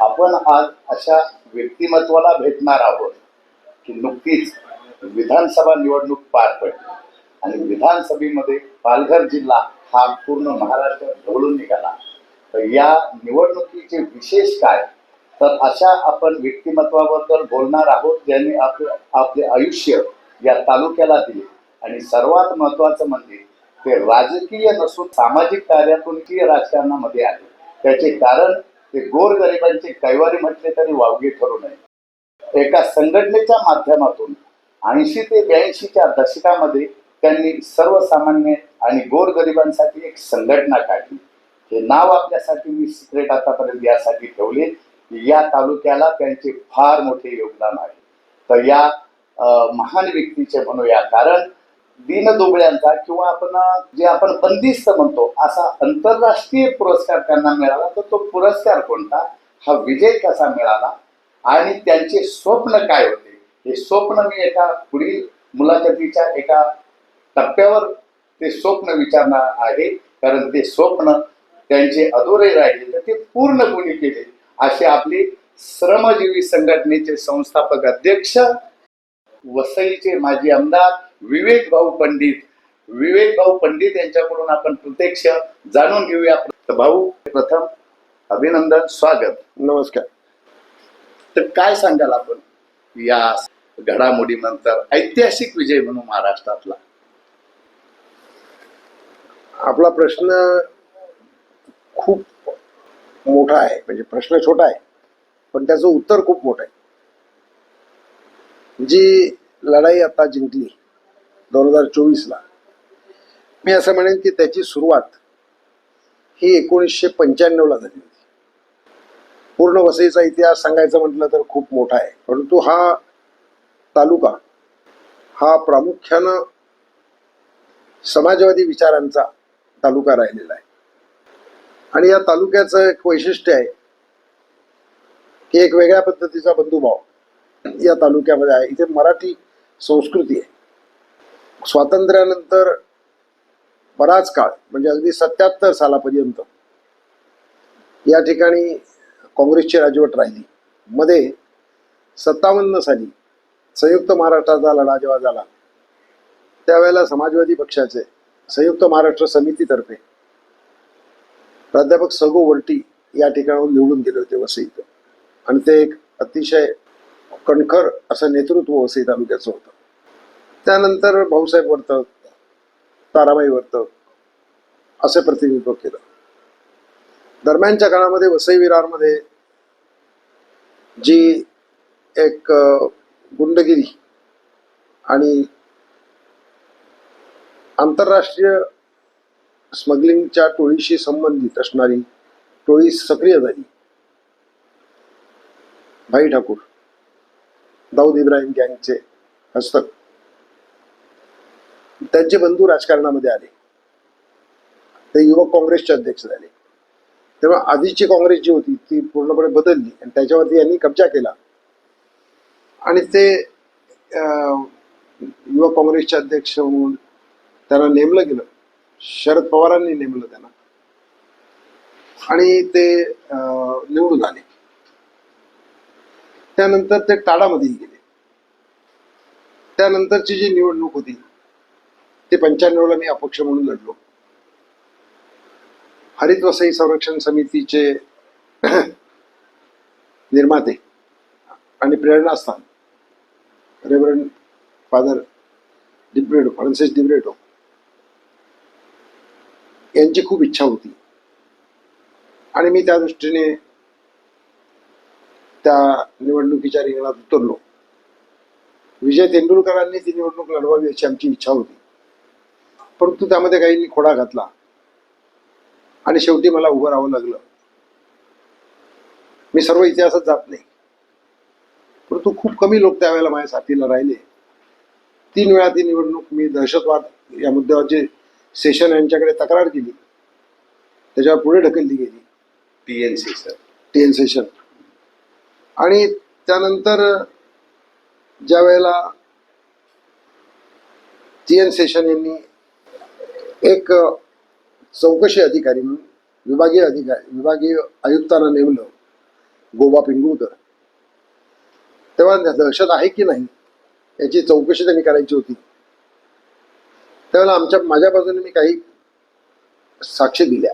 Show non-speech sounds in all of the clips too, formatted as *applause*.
आपण आज अशा व्यक्तिमत्वाला भेटणार आहोत की नुकतीच विधानसभा निवडणूक पार पडली. आणि विधानसभेमध्ये पालघर जिल्हा हा पूर्ण महाराष्ट्र ढवळून निघाला. तर या निवडणुकीचे विशेष काय? तर अशा आपण व्यक्तिमत्वाबद्दल बोलणार आहोत ज्यांनी आपलं आपले आयुष्य या तालुक्याला दिले. आणि सर्वात महत्वाचं म्हणजे ते राजकीय नसून सामाजिक कार्यातून राजकारणामध्ये आले. त्याचे कारण ते गोरगरिबांचे कैवारी म्हटले तरी वावगे ठरू नये. एका संघटनेच्या माध्यमातून ऐंशी ते ब्याऐंशीच्या दशकामध्ये त्यांनी सर्वसामान्य आणि गोरगरिबांसाठी एक संघटना काढली. हे नाव आपल्यासाठी मी सिक्रेट आतापर्यंत यासाठी ठेवले की या तालुक्याला त्यांचे फार मोठे योगदान आहे. तर या महान व्यक्तीचे म्हणूया कारण दीनदुबळ्यांचा किंवा आपण जे आपण बंदिस्त म्हणतो असा आंतरराष्ट्रीय पुरस्कार त्यांना मिळाला तर तो पुरस्कार कोणता? हा विजय कसा मिळाला? आणि त्यांचे स्वप्न काय होते? हे स्वप्न मी एका पुढील मुलाखतीच्या एका टप्प्यावर ते स्वप्न विचारणार आहे. कारण ते स्वप्न त्यांचे अधुरे राहिले तर ते पूर्ण कोणी केले. असे आपले श्रमजीवी संघटनेचे संस्थापक अध्यक्ष वसईचे माजी आमदार विवेक भाऊ पंडित विवेक भाऊ पंडित यांच्याकडून आपण प्रत्यक्ष जाणून घेऊया. भाऊ प्रथम अभिनंदन स्वागत. नमस्कार. तर काय सांगाल आपण? या घडामोडीनंतर ऐतिहासिक विजय म्हणून महाराष्ट्रातला. आपला प्रश्न खूप मोठा आहे म्हणजे प्रश्न छोटा आहे पण त्याचं उत्तर खूप मोठं आहे. जी लढाई आता जिंकली दोन हजार चोवीसला. मी असं म्हणेन की त्याची सुरुवात ही एकोणीसशे पंच्याण्णवला झाली होती. पूर्ण वसईचा इतिहास सांगायचं म्हटलं तर खूप मोठा आहे. परंतु हा तालुका हा प्रामुख्यानं समाजवादी विचारांचा तालुका राहिलेला आहे. आणि या तालुक्याचं एक वैशिष्ट्य आहे की एक वेगळ्या पद्धतीचा बंधुभाव या तालुक्यामध्ये आहे. इथे मराठी संस्कृती आहे. स्वातंत्र्यानंतर बराच काळ म्हणजे अगदी सत्याहत्तर सालापर्यंत या ठिकाणी काँग्रेसची राजवट राहिली. मध्ये सत्तावन्न साली संयुक्त महाराष्ट्राचा लढा जेव्हा झाला त्यावेळेला समाजवादी पक्षाचे संयुक्त महाराष्ट्र समितीतर्फे प्राध्यापक सगो वर्टी या ठिकाणाहून निवडून गेले होते वसईत आणि ते एक अतिशय कणखर असं नेतृत्व वसई तालुक्याचं होतं. त्यानंतर भाऊसाहेब वर्तक ताराबाई वर्तक असे प्रतिनिधित्व केलं. दरम्यानच्या काळामध्ये वसई विरारमध्ये जी एक गुंडगिरी आणि आंतरराष्ट्रीय स्मगलिंगच्या टोळीशी संबंधित असणारी टोळी सक्रिय झाली. भाई ठाकूर दाऊद इब्राहिम गँगचे हस्तक. त्यांचे बंधू राजकारणामध्ये आले. ते युवक काँग्रेसचे अध्यक्ष झाले. तेव्हा आधीची काँग्रेस जी होती ती पूर्णपणे बदलली आणि त्याच्यावरती यांनी कब्जा केला. आणि ते अं, युवक काँग्रेसचे अध्यक्ष म्हणून त्यांना नेमलं गेलं. शरद पवारांनी नेमलं त्यांना. आणि ते अं, निवडून आले. त्यानंतर ते टाडामध्ये गेले. त्यानंतरची जी निवडणूक होती ते पंच्याण्णवला मी अपक्ष म्हणून लढलो. हरित वसई संरक्षण समितीचे *clears throat* निर्माते आणि प्रेरणास्थान reverend father Dibrito Francis Dibrito यांची खूप इच्छा होती. आणि मी त्या दृष्टीने त्या निवडणुकीच्या रिंगणात उतरलो. विजय तेंडुलकरांनी ती निवडणूक लढवावी अशी आमची इच्छा होती. परंतु त्यामध्ये काहींनी खोडा घातला. आणि शेवटी मला उभं राहावं लागलं. मी सर्व इतिहासात जात नाही. परंतु खूप कमी लोक त्यावेळेला माझ्या साथीला राहिले. तीन वेळा ती निवडणूक मी दहशतवाद या मुद्द्यावर जे सेशन यांच्याकडे तक्रार केली त्याच्यावर पुढे ढकलली गेली. TNC sir T N session. आणि त्यानंतर ज्या वेळेला टी एन सेशन यांनी एक चौकशी अधिकारी म्हणून विभागीय अधिकारी विभागीय आयुक्तांना नेमलं गोवा पिंगुळकर. तेव्हा दहशत आहे की नाही याची चौकशी त्यांनी करायची होती. त्यावेळेला आमच्या माझ्या बाजूने मी काही साक्षी दिल्या.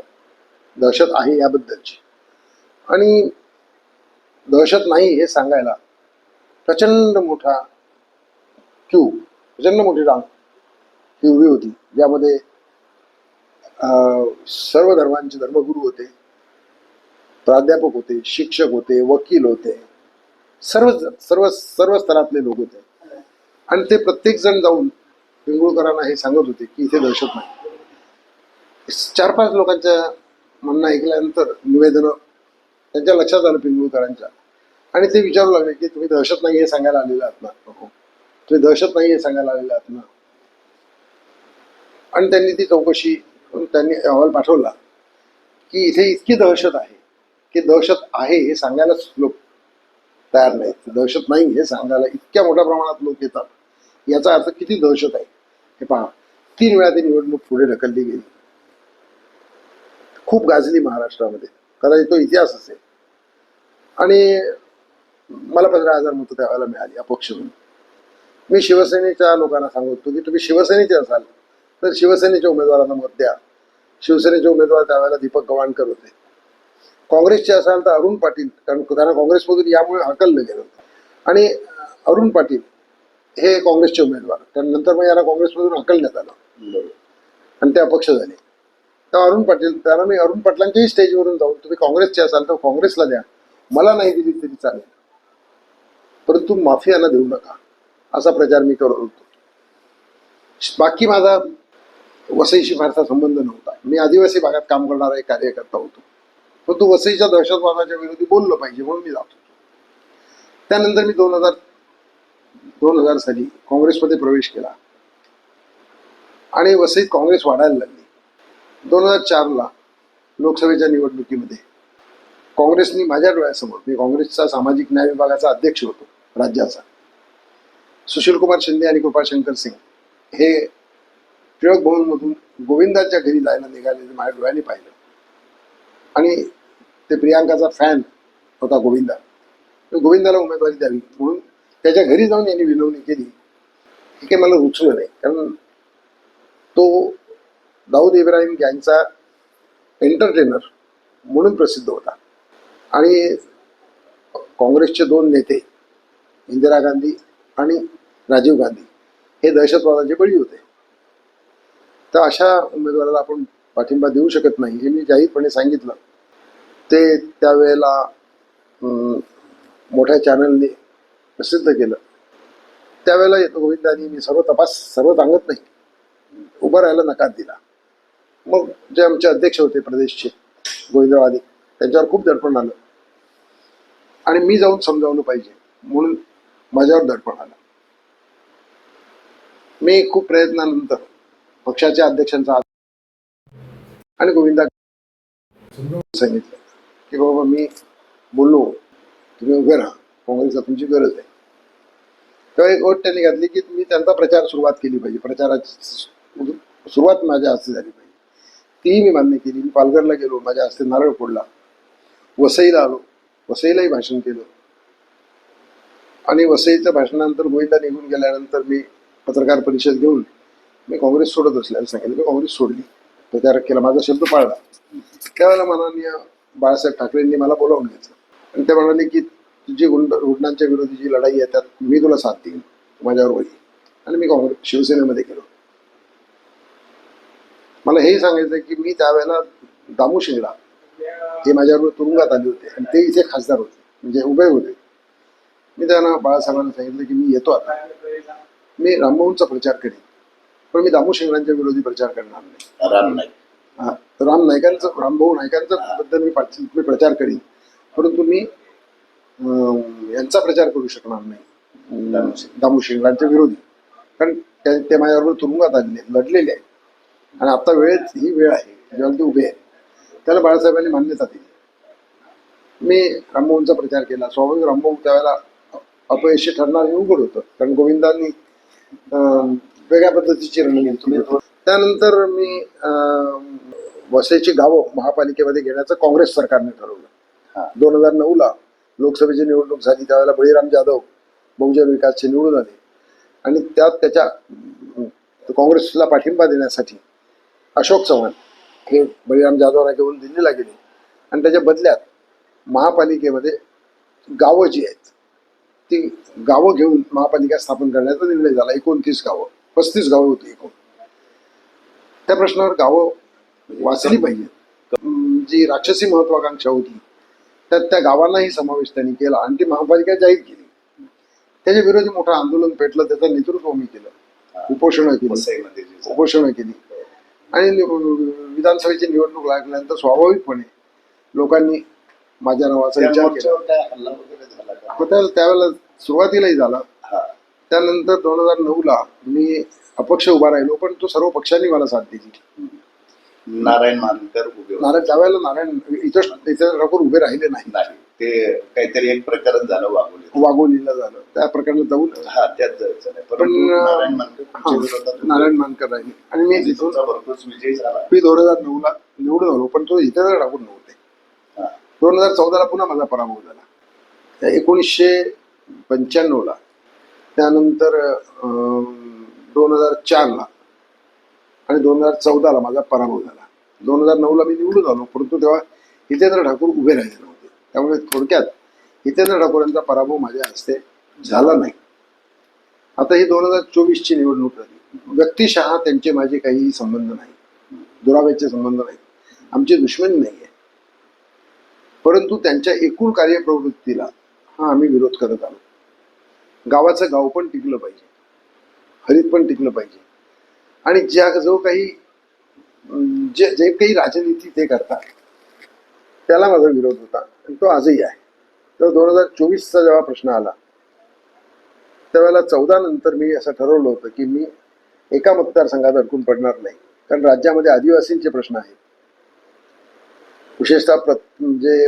दहशत आहे याबद्दलची. आणि दहशत नाही हे सांगायला प्रचंड मोठा क्यू प्रचंड मोठी रांग ही उभी होती. ज्यामध्ये सर्व धर्मांचे धर्मगुरू होते प्राध्यापक होते शिक्षक होते वकील होते सर्व सर्व सर्व स्तरातले लोक होते. आणि ते प्रत्येक जण जाऊन पिंगुळकरांना हे सांगत होते की इथे दहशत नाही. चार पाच लोकांच्या म्हणणं ऐकल्यानंतर निवेदनं त्यांच्या लक्षात आलं पिंगुळकरांच्या. आणि ते विचारू लागले की तुम्ही दहशत नाही हे सांगायला आलेले आहात ना. तुम्ही दहशत नाही हे सांगायला आलेले आहात ना. आणि त्यांनी ती चौकशी त्यांनी अहवाल पाठवला की इथे इतकी दहशत आहे. की दहशत आहे हे सांगायलाच लोक तयार नाहीत. दहशत नाही हे सांगायला इतक्या मोठ्या प्रमाणात लोक येतात. याचा अर्थ किती दहशत आहे? हे पहा. तीन वेळा ती निवडणूक पुढे ढकलली गेली. खूप गाजली महाराष्ट्रामध्ये. कदाचित तो इतिहास असेल. आणि मला पंधरा हजार मतं त्यावेळेला मिळाली अपक्ष म्हणून. मी शिवसेनेच्या लोकांना सांगतो की तुम्ही शिवसेनेचे असाल. तर शिवसेनेच्या उमेदवारांना मत द्या. शिवसेनेचे उमेदवार त्यावेळेला दीपक गव्हाणकर होते. काँग्रेसचे असाल तर अरुण पाटील कारण त्यांना काँग्रेसमधून यामुळे हकललं गेलं होतं आणि अरुण पाटील हे काँग्रेसचे उमेदवार. त्यानंतर मग याला काँग्रेसमधून हकलण्यात आलं. आणि ते अपक्ष झाले. तर अरुण पाटील त्यांना मी अरुण पाटलांच्याही स्टेजवरून जाऊन तुम्ही काँग्रेसचे असाल तर काँग्रेसला द्या. मला नाही दिली तरी चालेल. परंतु माफियाला देऊ नका. असा प्रचार मी करत होतो. बाकी माझा वसईशी फारसा संबंध नव्हता. मी आदिवासी भागात काम करणारा एक कार्यकर्ता होतो. परंतु वसईच्या दहशतवादाच्या विरोधी बोललं पाहिजे म्हणून मी जात होतो. त्यानंतर मी दोन हजार दोन हजार साली काँग्रेसमध्ये प्रवेश केला. आणि वसईत काँग्रेस वाढायला लागली. दोन हजार चारला लोकसभेच्या निवडणुकीमध्ये काँग्रेसनी माझ्या डोळ्यासमोर मी काँग्रेसचा सामाजिक न्याय विभागाचा अध्यक्ष होतो राज्याचा. सुशीलकुमार शिंदे आणि कृपाशंकर सिंग हे टिळक भवनमधून गोविंदाच्या घरी जायला निघालेले माझ्या डोळ्याने पाहिलं. आणि ते प्रियांकाचा फॅन होता गोविंदा. गोविंदाला उमेदवारी द्यावी म्हणून त्याच्या घरी जाऊन यांनी विनवणी केली. हे काही मला रुचलं नाही. कारण तो दाऊद इब्राहिम गँगचा एंटरटेनर म्हणून प्रसिद्ध होता. आणि काँग्रेसचे दोन नेते इंदिरा गांधी आणि राजीव गांधी हे दहशतवादाचे बळी होते. तर अशा उमेदवाराला आपण पाठिंबा देऊ शकत नाही हे मी जाहीरपणे सांगितलं. ते त्यावेळेला मोठ्या चॅनलने प्रसिद्ध केलं. त्यावेळेला येतो गोविंदानी मी सर्व तपास सर्व सांगत नाही. उभं राहायला नकार दिला. मग जे आमचे अध्यक्ष होते प्रदेशचे गोविंदरावादी त्यांच्यावर खूप दडपण आलं. आणि मी जाऊन समजावलं पाहिजे म्हणून माझ्यावर दडपण आलं. मी खूप प्रयत्नानंतर पक्षाच्या अध्यक्षांचा आणि गोविंदा सांगितलं की बाबा मी बोललो तुम्ही उभे राहा काँग्रेसला तुमची गरज आहे. तेव्हा एक ओट त्यांनी घातली की मी त्यांचा प्रचार सुरुवात केली पाहिजे प्रचाराची सुरुवात माझ्या हस्ते झाली पाहिजे. तीही मी मान्य केली मी पालघरला गेलो माझ्या हस्ते नारळ फोडला वसईला आलो वसईलाही भाषण केलं. आणि वसईच्या भाषणानंतर गोविंदा निघून गेल्यानंतर मी पत्रकार परिषद घेऊन मी काँग्रेस सोडत असल्याला सांगितलं. मी काँग्रेस सोडली. प्रचार केला माझा शब्द पाळला. त्यावेळेला माननीय बाळासाहेब ठाकरेंनी मला बोलावून घेतलं आणि ते म्हणाले की तुझी गुंड रुग्णांच्या विरोधी जी लढाई आहे त्यात मी तुला साथ देईन. माझ्यावर होईल. आणि मी काँग्रेस शिवसेनेमध्ये गेलो. मला हेही सांगायचं आहे की मी त्यावेळेला दामू शिंगडा हे माझ्याबरोबर तुरुंगात आले होते. आणि ते इथे खासदार होते. म्हणजे उभे होते. मी त्यांना बाळासाहेबांना सांगितलं की मी येतो आता. मी राममोहनचा प्रचार करेन. पण मी दामू शिंगडांच्या विरोधी प्रचार करणार नाही. राम नाही हा, राम नाईकांचं रामभाऊ नाईकांचं बद्दल मी मी प्रचार करीन. परंतु मी यांचा प्रचार करू शकणार नाही. दामू शिंगडांच्या विरोधी. कारण ते ते माझ्याबरोबर तुरुंगात आलेले आहेत, लढलेले आहेत. आणि आता वेळेत ही वेळ आहे जेव्हा ते उभे आहेत त्याला बाळासाहेबांनी मान्यता दिली. मी रामभाऊंचा प्रचार केला. स्वाभाविक रामभाऊ त्यावेळेला अपयशी ठरणार हे उघड होतं. कारण गोविंदांनी वेगळ्या पद्धतीची रणनीती केली. त्यानंतर मी वसईची गावं महापालिकेमध्ये घेण्याचं काँग्रेस सरकारने. ठरवलं. दोन हजार नऊला लोकसभेची निवडणूक झाली त्यावेळेला बळीराम जाधव बहुजन विकासचे निवडून आले. आणि त्यात त्याच्या काँग्रेसला पाठिंबा देण्यासाठी अशोक चव्हाण हे बळीराम जाधवला घेऊन दिल्लीला गेले. आणि त्याच्या बदल्यात महापालिकेमध्ये गावं जी आहेत ती गावं घेऊन महापालिका स्थापन करण्याचा निर्णय झाला. एकोणतीस गावं. पस्तीस गावं होती एकूण. त्या प्रश्नावर गावं वाचली पाहिजे जी राक्षसी महत्वाकांक्षा होती त्यात त्या गावांनाही समावेश त्यांनी केला. आणि ती महापालिका जाहीर केली. त्याच्या विरोधी मोठं आंदोलन पेटलं त्याचं नेतृत्व मी केलं. उपोषणं केली. उपोषणं केली. आणि विधानसभेची निवडणूक लागल्यानंतर स्वाभाविकपणे लोकांनी माझ्या नावाचा विचार केला. त्यावेळेला सुरुवातीलाही झाला. त्यानंतर दोन हजार नऊ ला मी अपक्ष उभा राहिलो पण तो सर्व पक्षांनी मला साथ दिली. नारायण मानकर उभे. नारायण त्यावेळेला नारायण इथं इथं ठाकूर उभे राहिले नाही ते काहीतरी एक प्रकरण झालं वागवले वाघोलीला झालं. त्या प्रकरणात जाऊन हा त्यात पण, नारायण मानकर. नारायण मानकर राहिले. आणि मी आणि तिथून विजय झाला. मी दोन हजार नऊ ला निवडून आलो पण तो इथे ठाकूर नव्हते. दोन हजार चौदाला पुन्हा माझा पराभव झाला. एकोणीसशे पंच्याण्णवला त्यानंतर दोन हजार चारला आणि दोन हजार चौदाला माझा पराभव झाला. दोन हजार नऊला मी निवडून आलो परंतु तेव्हा हितेंद्र ठाकूर उभे राहिले नव्हते. त्यामुळे थोडक्यात हितेंद्र ठाकूर यांचा पराभव माझ्या हस्ते झाला नाही. आता ही दोन हजार चोवीसची निवडणूक झाली. व्यक्तिशः त्यांचे माझे काही संबंध नाही. दुराव्याचे संबंध नाही. आमची दुश्मनी नाही आहे परंतु त्यांच्या एकूण कार्यप्रवृत्तीला हा आम्ही विरोध करत आलो. गावाचं गाव पण टिकलं पाहिजे. हरित पण टिकलं पाहिजे. आणि ज्या जो काही जे जे काही राजनीती ते करतात त्याला माझा विरोध होता. आणि तो आजही आहे. तर दोन हजार चोवीसचा जेव्हा प्रश्न आला त्यावेळेला चौदा नंतर मी असं ठरवलं होतं की मी एका मतदारसंघात अडकून पडणार नाही. कारण राज्यामध्ये आदिवासींचे प्रश्न आहेत. विशेषतः प्र म्हणजे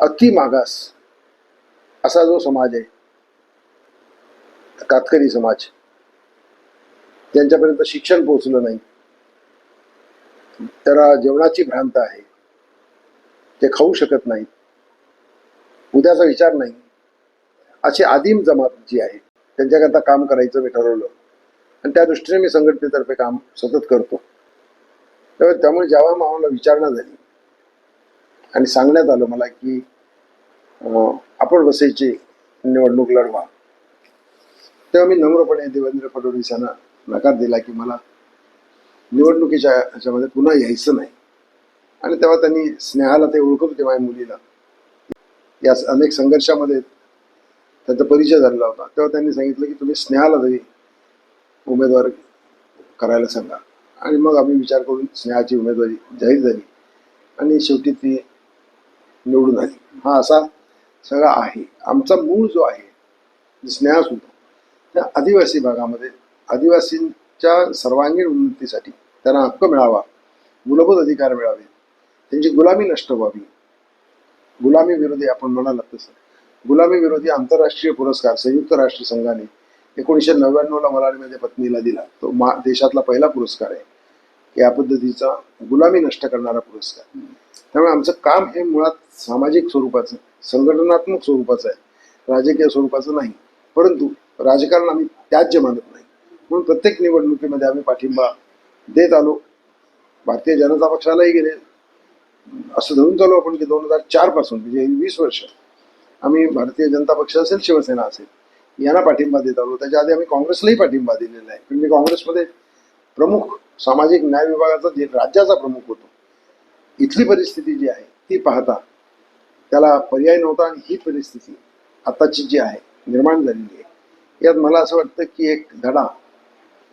अति मागास असा जो समाज आहे कातकरी समाज त्यांच्यापर्यंत शिक्षण पोहोचलं नाही. त्याला जेवणाची भ्रांत आहे. ते खाऊ शकत नाहीत. उद्याचा विचार नाही. अशी आदिम जमात जी आहे त्यांच्याकरता काम करायचं मी ठरवलं. आणि त्या दृष्टीने मी संघटनेतर्फे काम सतत करतो. त्यामुळे त्यामुळे जेव्हा मामाला विचारणा झाली. आणि सांगण्यात आलं मला की आपण वसईची निवडणूक लढवा. तेव्हा मी नम्रपणे देवेंद्र फडणवीस यांना नकार दिला की मला निवडणुकीच्या ह्याच्यामध्ये पुन्हा यायचं नाही. आणि तेव्हा त्यांनी स्नेहाला ते ओळखत होते माझ्या मुलीला. या अनेक संघर्षामध्ये त्यांचा परिचय झालेला होता. तेव्हा त्यांनी सांगितलं की तुम्ही स्नेहाला तरी उमेदवार करायला सांगा. आणि मग आम्ही विचार करून स्नेहाची उमेदवारी जाहीर झाली. आणि शेवटी ती निवडून आली. हा असा सगळा आहे. आमचा मूळ जो आहे स्नेहा सुद्धा त्या आदिवासी भागामध्ये आदिवासींच्या सर्वांगीण उन्नतीसाठी त्यांना हक्क मिळावा मूलभूत अधिकार मिळावे त्यांची गुलामी नष्ट व्हावी. गुलामी विरोधी आपण म्हणाला तसं. गुलामी विरोधी आंतरराष्ट्रीय पुरस्कार संयुक्त राष्ट्र संघाने एकोणीसशे नव्याण्णवला मराठीमध्ये पत्नीला दिला. तो मा देशातला पहिला पुरस्कार आहे. या पद्धतीचा गुलामी नष्ट करणारा पुरस्कार. त्यामुळे आमचं काम हे मुळात सामाजिक स्वरूपाचं संघटनात्मक स्वरूपाचं आहे. राजकीय स्वरूपाचं नाही. परंतु राजकारण आम्ही त्याज्य मानत नाही. म्हणून प्रत्येक निवडणुकीमध्ये आम्ही पाठिंबा देत आलो. भारतीय जनता पक्षालाही गेले. असं धरून चालू आपण की दोन हजार चारपासून म्हणजे वीस वर्ष आम्ही भारतीय जनता पक्ष असेल शिवसेना असेल यांना पाठिंबा देत आलो. त्याच्या आधी आम्ही काँग्रेसलाही पाठिंबा दिलेला आहे पण मी काँग्रेसमध्ये प्रमुख सामाजिक न्याय विभागाचा जे राज्याचा प्रमुख होतो इथली परिस्थिती जी आहे ती पाहता त्याला पर्याय नव्हता आणि ही परिस्थिती आताची जी आहे निर्माण झालेली आहे. यात मला असं वाटतं की एक धडा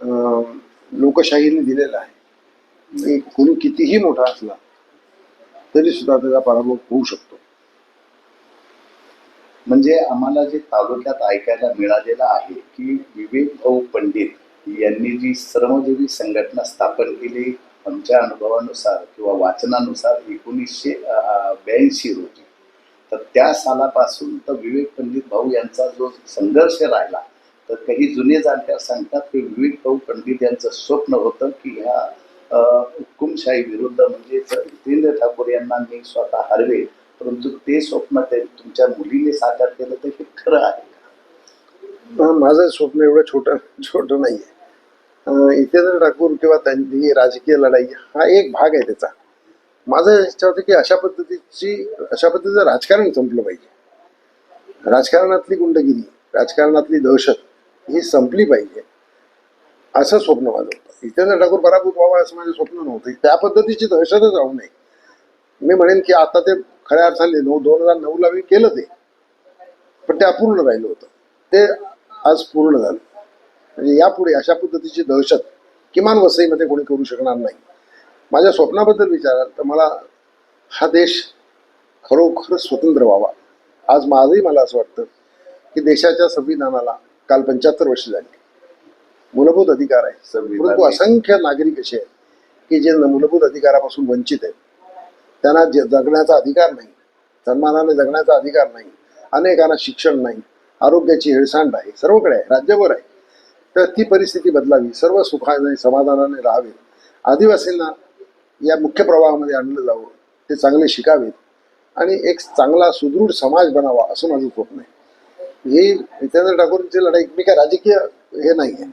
अं, लोकशाहीने दिलेला आहे. की कोणी कितीही मोठा असला तरी सुद्धा त्याचा पराभव होऊ शकतो. म्हणजे आम्हाला जे तालुक्यात ऐकायला मिळालेलं आहे की विवेक भाऊ पंडित यांनी जी श्रमजीवी संघटना स्थापन केली आमच्या अनुभवानुसार किंवा वाचनानुसार एकोणीसशे ब्याऐंशी रोजी तर त्या सालापासून तर विवेक पंडित भाऊ यांचा जो संघर्ष राहिला तर काही जुने जाणकार सांगतात की विवेक भाऊ पंडित यांचं स्वप्न होतं की ह्या हुकुमशाही विरुद्ध म्हणजे जितेंद्र ठाकूर यांना मी स्वतः हरवे परंतु ते स्वप्न ते तुमच्या मुलीने साकार केलं तर हे खरं आहे माझं स्वप्न एवढं छोटं छोटं नाही आहे जितेंद्र ठाकूर किंवा त्यांची राजकीय लढाई हा एक भाग आहे त्याचा. माझं इच्छा होती की अशा पद्धतीची अशा पद्धतीचं राजकारण संपलं पाहिजे. राजकारणातली गुंडगिरी राजकारणातली दहशत ही संपली पाहिजे. असं स्वप्न माझं होतं. जितेंद्र ठाकूर पराभूत व्हावा असं माझं स्वप्न नव्हतं. त्या पद्धतीची दहशतच राहू नये. मी म्हणेन की आता ते खऱ्या अर्थाने नऊ दोन हजार नऊला मी केलं ते. पण ते अपूर्ण राहिलं होतं. ते आज पूर्ण झालं. म्हणजे यापुढे अशा पद्धतीची दहशत किमान वसईमध्ये कोणी करू शकणार नाही. माझ्या स्वप्नाबद्दल विचाराल तर मला हा देश खरोखर स्वतंत्र व्हावा. आज माझंही मला असं वाटतं की देशाच्या संविधानाला काल पंच्याहत्तर वर्ष झाली. मूलभूत अधिकार आहे परंतु असंख्य नागरिक असे आहेत की जे मूलभूत अधिकारापासून वंचित आहेत. त्यांना जे जगण्याचा अधिकार नाही सन्मानाने जगण्याचा अधिकार नाही अनेकांना शिक्षण नाही आरोग्याची हेळसांड आहे सर्वकडे आहे राज्यभर आहे. तर ती परिस्थिती बदलावी सर्व सुखाने समाधानाने राहावे. आदिवासींना या मुख्य प्रवाहामध्ये आणलं जावं ते चांगले शिकावेत. आणि एक चांगला सुदृढ समाज बनावा असं माझं स्वप्न आहे. ही जितेंद्र ठाकूरची लढाई मी काय राजकीय हे नाही आहे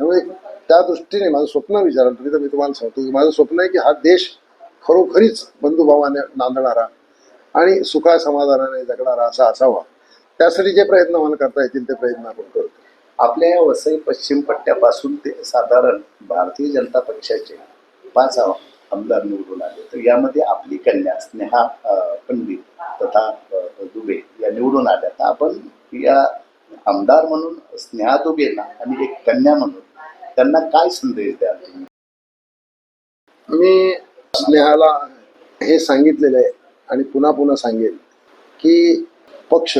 त्यामुळे त्या दृष्टीने माझं स्वप्न विचाराल तुम्ही तर मी तुम्हाला सांगतो की माझं स्वप्न आहे की हा देश खरोखरीच बंधुभावाने नांदणारा आणि सुखा समाधानाने जगणारा असा असावा. त्यासाठी जे प्रयत्न मला करता येतील ते प्रयत्न आपण करतो आपल्या या वसई पश्चिम पट्ट्यापासून ते साधारण भारतीय जनता पक्षाचे पाच आमदार निवडून आले. तर यामध्ये आपली कन्या स्नेहा पंडित तथा दुबे या निवडून आल्या. तर आपण या आमदार म्हणून स्नेहा दुबेला आणि एक कन्या म्हणून त्यांना काय संदेश द्याल? तुम्ही मी स्नेहाला हे सांगितलेलं आहे आणि पुन्हा पुन्हा सांगेल की पक्ष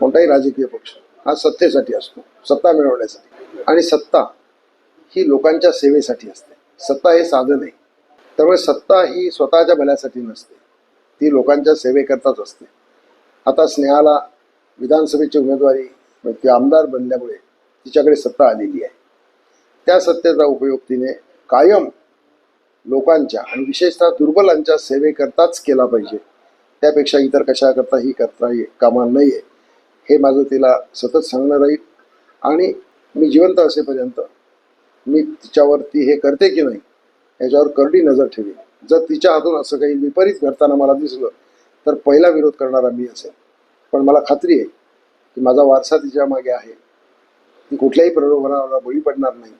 कोणताही राजकीय पक्ष हा सत्तेसाठी असतो सत्ता मिळवण्यासाठी. आणि सत्ता ही लोकांच्या सेवेसाठी असते. सत्ता हे साधन आहे. त्यामुळे सत्ता ही स्वतःच्या भल्यासाठी नसते. ती लोकांच्या सेवेकरताच असते. आता स्नेहाला विधानसभेची उमेदवारी ती आमदार बनल्यामुळे तिच्याकडे सत्ता आलेली आहे. त्या सत्तेचा उपयोग तिने कायम लोकांच्या आणि विशेषतः दुर्बलांच्या सेवेकरताच केला पाहिजे. त्यापेक्षा इतर कशा करता ही करता ये- कामा नाही आहे हे माझं तिला सतत सांगणं राहील. आणि मी जिवंत असेपर्यंत मी तिच्यावरती हे करते की नाही याच्यावर करडी नजर ठेवी. जर तिच्या हातून असं काही विपरीत घडताना मला दिसलं तर पहिला विरोध करणारा मी असेल. पण मला खात्री आहे की माझा वारसा तिच्यामागे आहे. ती कुठल्याही प्रलोभनाला बळी पडणार नाही.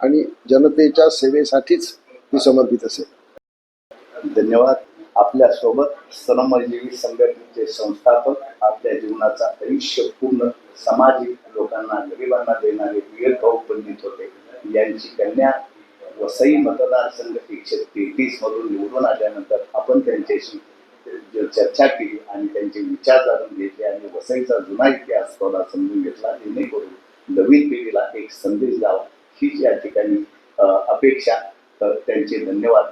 आणि जनतेच्या सेवेसाठीच ती समर्पित असेल. धन्यवाद. आपल्यासोबत श्रमजीवी संघटनेचे संस्थापक आपल्या जीवनाचा आयुष्य पूर्ण सामाजिक लोकांना गरिबांना देणारे वीर भाऊ पंडित होते. यांची कन्या वसई मतदारसंघ एकशे तेहतीस मधून निवडून आल्यानंतर आपण त्यांच्याशी चर्चा केली आणि त्यांचे विचार जाणून घेतले आणि वसईचा जुना इतिहास थोडा समजून घेतला. जेणेकरून नवीन पिढीला एक संदेश द्यावा. हीच या ठिकाणी अपेक्षा. तर त्यांचे धन्यवाद.